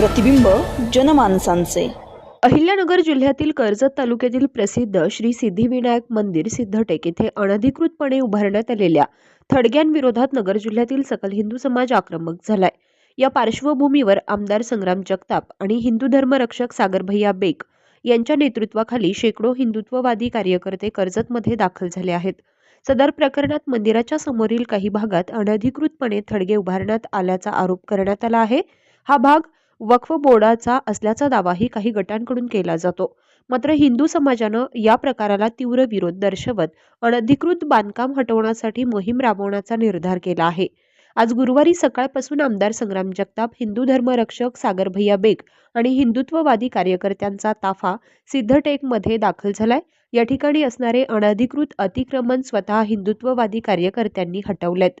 प्रतिबिंब जनमानसांचे. अहिल्यानगर जिल्ह्यातील कर्जत तालुक्यातील प्रसिद्ध श्री सिद्धिविनायक मंदिर सिद्धटेक येथे अनधिकृतपणे उभारण्यात आलेल्या थडग्यांविरोधात नगर जिल्ह्यातील सकल हिंदू समाज आक्रमक झालाय. या पार्श्वभूमीवर आमदार संग्राम जगताप आणि हिंदू धर्मरक्षक सागरभैया बेक बेग यांच्या नेतृत्वाखाली शेकडो हिंदुत्ववादी कार्यकर्ते कर्जतमध्ये दाखल झाले आहेत. सदर प्रकरणात मंदिराच्या समोरील काही भागात अनधिकृतपणे थडगे उभारण्यात आल्याचा आरोप करण्यात आला आहे. हा भाग वक्फ बोर्डाचा असल्याचा दावाही काही गटांकडून केला जातो. मात्र हिंदू समाजानं या प्रकाराला तीव्र विरोध दर्शवत अनधिकृत बांधकाम हटवण्यासाठी मोहीम राबवण्याचा निर्धार केला आहे. आज गुरुवारी सकाळपासून आमदार संग्राम जगताप हिंदू धर्मरक्षक सागर भैया बेग आणि हिंदुत्ववादी कार्यकर्त्यांचा ताफा सिद्धटेकमध्ये दाखल झालाय. या ठिकाणी असणारे अनधिकृत अतिक्रमण स्वतः हिंदुत्ववादी कार्यकर्त्यांनी हटवलेत.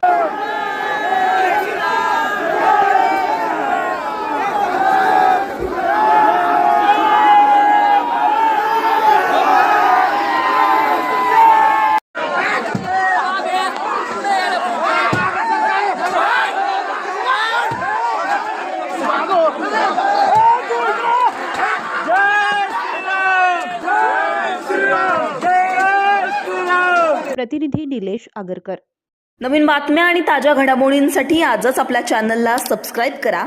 प्रतिनिधी निलेश आगरकर. नवीन बातम्या आणि ताज्या घडामोडींसाठी आजच आपल्या चॅनलला सबस्क्राईब करा.